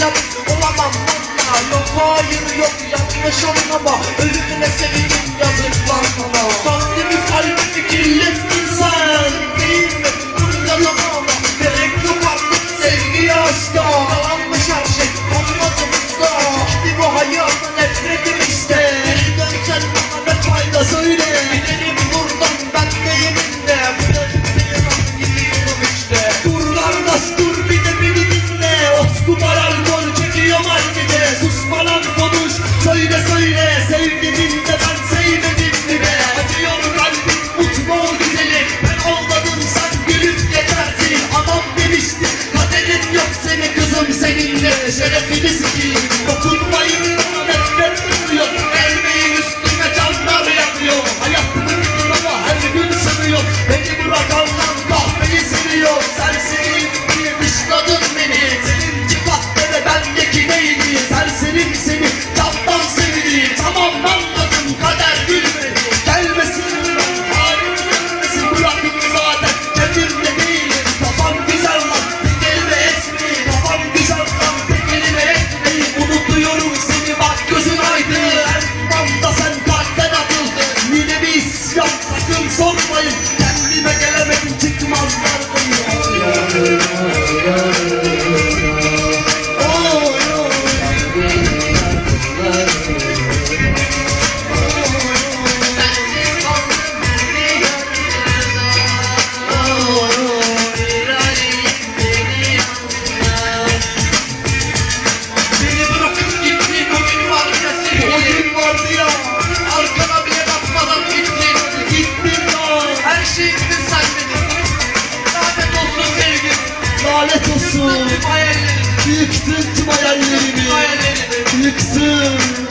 evlat olamam Yok hayır yok yanlışım ama ölümüne sevdim Şerefini sikiyim şey yıktın sen beni. Lanet olsun sevgim. Lanet olsun Tüm hayallerimi. Yıktın tüm Hayallerimi. Yıktın